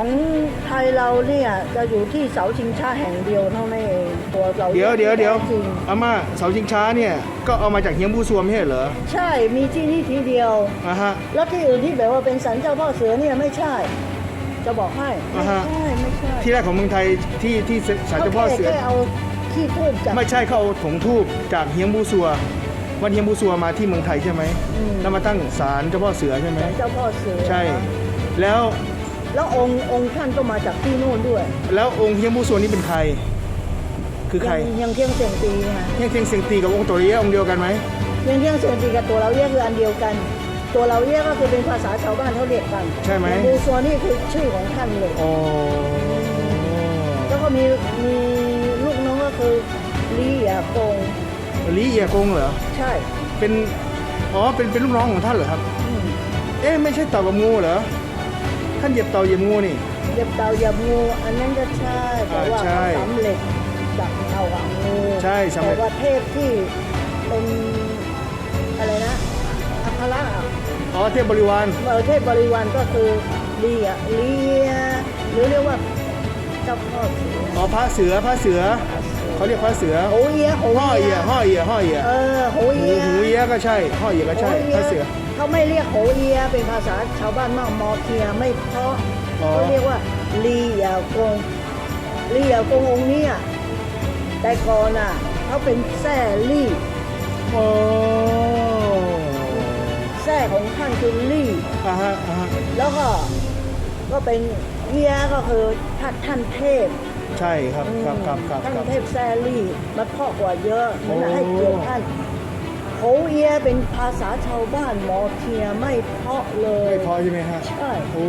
ของไทยเราเนี่ยจะอยู่ที่เสาชิงช้าแห่งเดียวเท่านั้นเองตัวเราเดี๋ยวเดี๋ยวเดี๋ยวจริงอาม่าเสาชิงช้าเนี่ยก็เอามาจากเฮียงผู้ซวมไม่ใช่เหรอใช่มีที่นี่ทีเดียวอะฮะ แล้วที่อื่นที่แบบว่าเป็นสันเจ้าพ่อเสือเนี่ยไม่ใช่ จะบอกให้อ่าไม่ฮะ ใช่ไม่ใช่ที่แรกของเมืองไทยที่ที่ศาลเจ้าพ่อเสือ แค่เอาขี้ทูบจาก ไม่ใช่เขาเอาถงทูบจากเฮียงบูซัววันเฮียงบูซัวมาที่เมืองไทยใช่ไหมอืม แล้วมาตั้งศาลเจ้าพ่อเสือใช่ไหมสันเจ้าพ่อเสือใช่ แล้ว แล้วองค์องค์ท่านก็มาจากที่นู่นด้วยแล้วองค์เฮียงบูซัวนี่เป็นใคร คือใครยังยังเที่ยงเสียงตีนะเฮียงเทียงเซียงตีกับองค์ตัวเรียองค์เดียวกันไหมยังเที่ยงเสียงตีกับตัวเราเรียกคืออันเดียวกัน ตัวเราเรียกก็คือเป็นภาษาชาวบ้านเขาเรียกกันใช่ไหมแต่บูซัวนี่คือชื่อของท่านเลยอ๋อแล้วก็มีมีลูกน้องก็คือลีหยากงลีเอียกงเหรอใช่เป็นอ๋อเป็นเป็นลูกน้องของท่านเหรอครับ อืมเอ๊ะไม่ใช่เต่ากับงูเหรอ ท่านเหยียบเต่าเหยียบงูนี่ เหยียบเต่าเหยียบงูอันนั้นก็ใช่แต่ว่าอ่าใช่เขาสำเร็จจากเต่ากับงูใช่สำเร็จแต่ว่าเทพที่เป็นอะไรนะอัคระอะอ๋อเทพบริวารเออเทพบริวารก็คือลีอะลีหรือเรียกว่าเจ้าพ่อเสืออ๋อพระเสือพระเสือเขาเรียกพระเสือโหเอียโหห่อเอียห่อเอียห่อเอียเออโหหูเอียหูเอียก็ใช่ห่อเอียก็ใช่โหพระเสือ เขาไม่เรียกโหเอีย เป็นภาษาชาวบ้านมากมอเทียไม่เพราะอ๋อ เขาเรียกว่าลีเหยากงลีเหยากงองค์เนี้แต่ก่อนอะเขาเป็นแซ่ลี่โอ้แซ่ของท่านคือลี่ อ่าฮะอ่าฮะแล้วก็ก็เป็นเอียก็คือท่านท่านเทพใช่ครับครับครับครับท่านครับ เทพแซลี่มันเพราะกว่าเยอะโอ้มันให้เกียรติท่าน โหเอียเป็นภาษาชาวบ้านหมอเทียไม่เพราะเลย ไม่พอใช่ไหมฮะใช่ โอ้